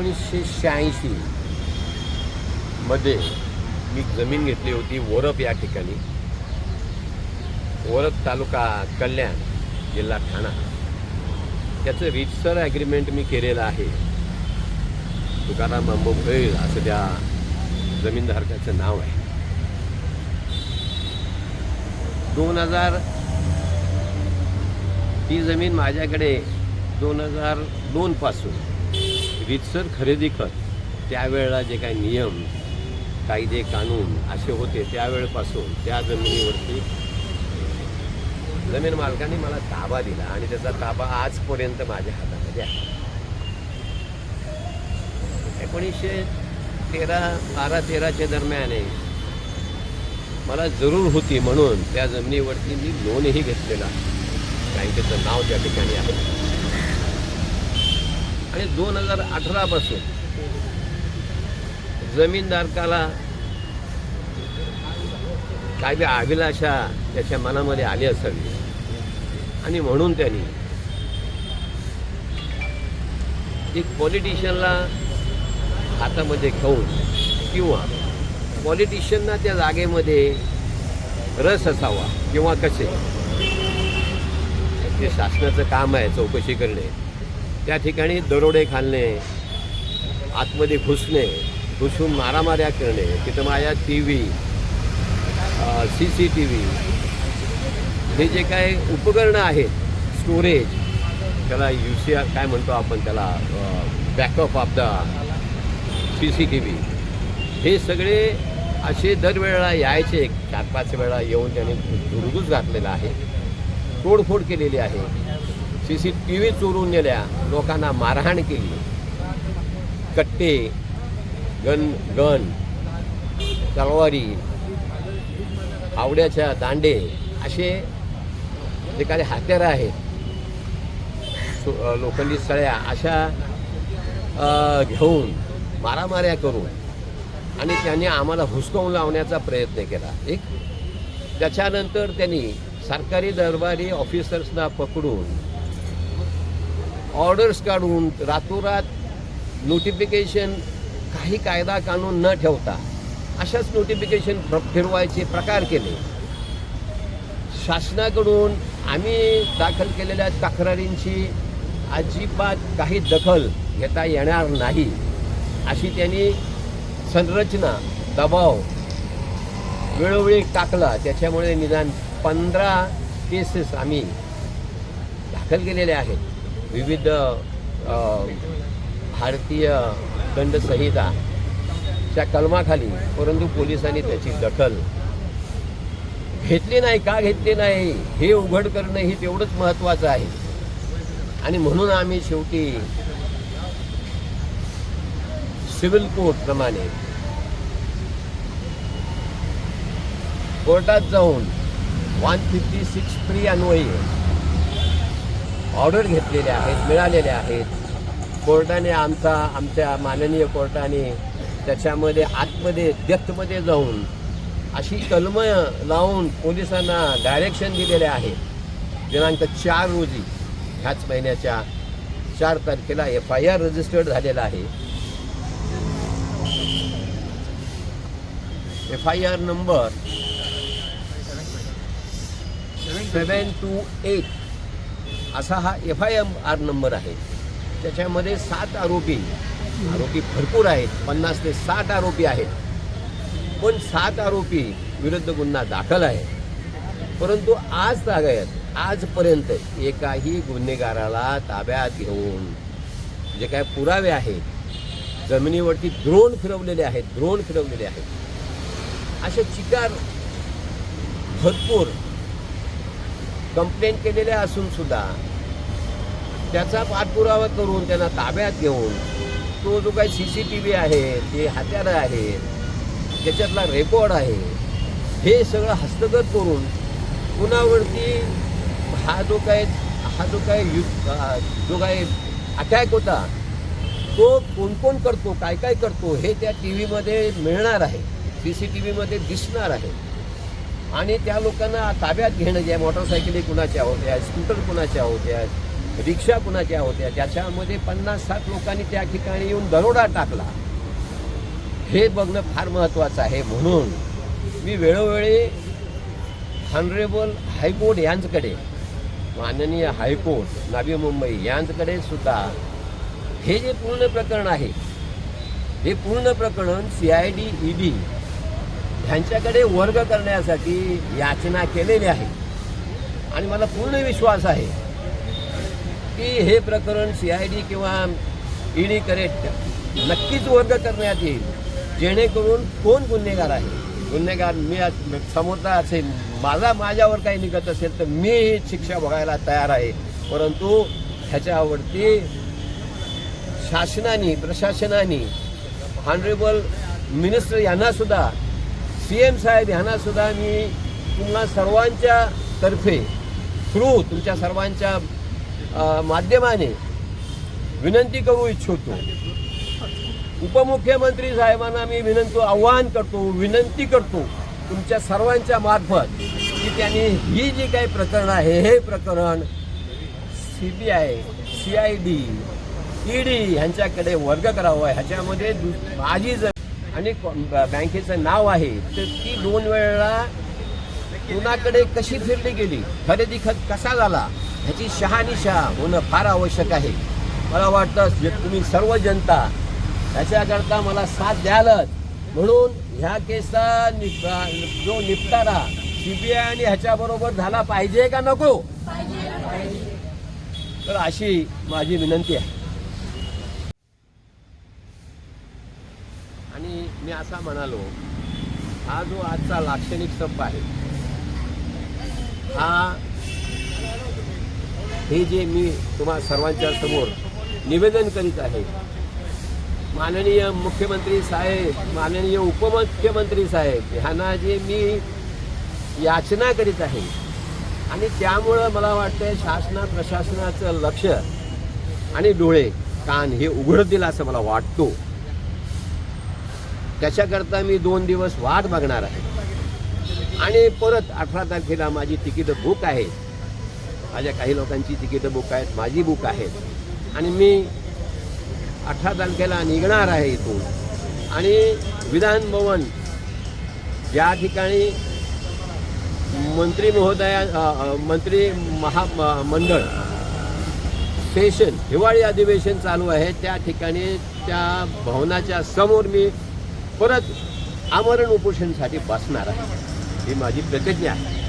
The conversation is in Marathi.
एकोणीसशे शहाऐंशी मध्ये मी जमीन घेतली होती वरप या ठिकाणी. वरप तालुका कल्याण जिल्हा ठाणा. त्याचं रितसर ॲग्रीमेंट मी केलेलं आहे. तुकाराम अंबोभैल असं त्या जमीनधारकाचं नाव आहे. दोन हजार ती जमीन माझ्याकडे दोन हजार दोनपासून रितसर खरेदी कर. त्यावेळेला जे काही नियम कायदे कानून असे होते त्यावेळेपासून त्या जमिनीवरती जमीन मालकाने मला ताबा दिला आणि त्याचा ताबा आजपर्यंत माझ्या हातामध्ये आहे. एकोणीसशे तेरा बारा तेराच्या दरम्यान आहे. मला जरूर होती म्हणून त्या जमिनीवरती मी लोनही घेतलेला. बँकेचं नाव त्या ठिकाणी आहे. आणि दोन हजार अठरापासून जमीनधारकाला काही अभिलाषा त्याच्या मनामध्ये आली असावी. आणि म्हणून त्यांनी एक पॉलिटिशियनला हातामध्ये घेऊन किंवा पॉलिटिशियनना त्या जागेमध्ये रस असावा किंवा कसे? ते शासनाचं काम आहे चौकशी करणे. त्या ठिकाणी दरोडे घालणे आतमध्ये घुसणे घुसून मारामाऱ्या करणे तिथं माझ्या T V C C T V हे जे काय उपकरणं आहेत स्टोरेज त्याला यू सी आर काय म्हणतो आपण त्याला backup of the C C T V हे सगळे असे दरवेळेला यायचे चार पाच वेळा येऊन त्याने धुडगूस घातलेला आहे. तोडफोड केलेली आहे. सी सी टी व्ही चोरून नेल्या. लोकांना मारहाण केली. कट्टे गन गन तलवारी आवड्याच्या दांडे असे जे काही हत्यारं आहेत. सो- लोखंडी सळ्या अशा घेऊन मारामाऱ्या करून आणि त्यांनी आम्हाला हुसकावून लावण्याचा प्रयत्न केला. एक त्याच्यानंतर त्यांनी सरकारी दरबारी ऑफिसर्सना पकडून ऑर्डर्स काढून रातोरात नोटिफिकेशन काही कायदा कानून न ठेवता अशाच नोटिफिकेशन फिरवायचे प्रकार केले. शासनाकडून आम्ही दाखल केलेल्या तक्रारींची अजिबात काही दखल घेता येणार नाही अशी त्यांनी संरचना दबाव वेळोवेळी टाकला. त्याच्यामुळे निदान पंधरा केसेस आम्ही दाखल केलेल्या आहेत. विविध भारतीय दंडसंहिताच्या कलमाखाली परंतु पोलिसांनी त्याची दखल घेतली नाही का घेतली नाही हे उघड करणं ही तेवढंच महत्त्वाचं आहे. आणि म्हणून आम्ही शेवटी सिव्हिल कोर्टप्रमाणे कोर्टात जाऊन वन फिफ्टी सिक्स फ्री अन्वयी ऑर्डर घेतलेल्या आहेत मिळालेल्या आहेत. कोर्टाने आमचा आमच्या माननीय कोर्टाने त्याच्यामध्ये आतमध्ये डेप्थमध्ये जाऊन अशी कलमं लावून पोलिसांना डायरेक्शन दिलेले आहे दिनांक चार रोजी ह्याच महिन्याच्या चार तारखेला एफ आय आर रजिस्टर्ड झालेला आहे. F I R number seven two eight असा हा F I M R number आहे. त्याच्यामध्ये सात आरोपी आरोपी भरपूर आहेत पन्नास ते साठ आरोपी आहेत. पण सात आरोपी विरुद्ध गुन्हा दाखल आहे. परंतु आज तागायत आजपर्यंत एकाही गुन्हेगाराला ताब्यात घेऊन जे काय पुरावे आहेत जमिनीवरती द्रोण फिरवलेले आहेत द्रोण फिरवलेले आहेत. असे चिकार भरपूर कंप्लेंट केलेल्या असून सुद्धा त्याचा पाठपुरावा करून त्यांना ताब्यात घेऊन तो जो काही सी सी टी व्ही आहे ते हत्यारं आहेत त्याच्यातला रेकॉर्ड आहे हे सगळं हस्तगत करून कुणावरती हा जो काय हा जो काय यु जो काही अटॅक होता तो कोण कोण करतो काय काय करतो हे त्या टी व्हीमध्ये मिळणार आहे सी सी टी व्हीमध्ये दिसणार आहे. आणि त्या लोकांना ताब्यात घेणं ज्या मोटरसायकली कुणाच्या होत्या स्कूटर कुणाच्या होत्या रिक्षा कुणाच्या होत्या ज्याच्यामध्ये पन्नास साठ लोकांनी त्या ठिकाणी येऊन दरोडा टाकला. हे बघणं फार महत्त्वाचं आहे. म्हणून मी वेळोवेळी हॉनरेबल हायकोर्ट यांच्याकडे माननीय हायकोर्ट नवी मुंबई यांच्याकडे सुद्धा हे जे पूर्ण प्रकरण आहे हे पूर्ण प्रकरण C I D E D ह्यांच्याकडे वर्ग करण्यासाठी याचना केलेली आहे. आणि मला पूर्ण विश्वास आहे की हे प्रकरण सी आय डी किंवा ई डी करेक्ट नक्कीच वर्ग करण्यात येईल. जेणेकरून कोण गुन्हेगार आहे? गुन्हेगार मी समोरचा असेल. माझा माझ्यावर काही निघत असेल तर मी ही शिक्षा बघायला तयार आहे. परंतु ह्याच्यावरती शासनाने प्रशासनाने ऑनरेबल मिनिस्टर यांनासुद्धा सी एम साहेब ह्यांनासुद्धा मी तुम्हाला सर्वांच्या तर्फे थ्रू तुमच्या सर्वांच्या माध्यमाने विनंती करू इच्छितो. उपमुख्यमंत्री साहेबांना मी विनंती आव्हान करतो विनंती करतो तुमच्या सर्वांच्या मार्फत की त्यांनी ही जी काही प्रकरण आहे हे प्रकरण C B I C I D E D ह्यांच्याकडे वर्ग करावं. ह्याच्यामध्ये दु- माझी जर आणि ब- बँकेचं नाव आहे. तर ती दोन वेळा कुणाकडे कशी फिरली गेली खरेदी खत कसा झाला ह्याची शहानिशा होणं फार आवश्यक आहे. मला वाटतं तुम्ही सर्व जनता ह्याच्याकरता मला साथ द्यालच. म्हणून ह्या केसचा निप- जो निपटारा सीबीआय आणि ह्याच्याबरोबर झाला पाहिजे का नको? तर अशी माझी विनंती आहे. आणि मी असा म्हणालो हा जो आजचा लाक्षणिक स्तंभ आहे हा हे जे मी तुम्हा सर्वांच्या समोर निवेदन करीत आहे माननीय मुख्यमंत्री साहेब माननीय उपमुख्यमंत्री साहेब ह्यांना जे मी याचना करीत आहे आणि त्यामुळं मला वाटतं शासना प्रशासनाचं लक्ष आणि डोळे कान हे उघडतील असं मला वाटतो. त्याच्याकरता मी दोन दिवस वाट बघणार आहे. आणि परत अठरा तारखेला माझी तिकीटं बुक आहेत माझ्या काही लोकांची तिकीटं बुक आहेत माझी बुक आहेत आणि मी अठरा तारखेला निघणार आहे इथून. आणि विधान भवन ज्या ठिकाणी मंत्री महोदया मंत्री महा मंडळ सेशन हिवाळी अधिवेशन चालू आहे त्या ठिकाणी त्या भवनाच्या समोर मी परत आमरण उपोषणसाठी बसणार आहे. ही माझी प्रतिज्ञा आहे.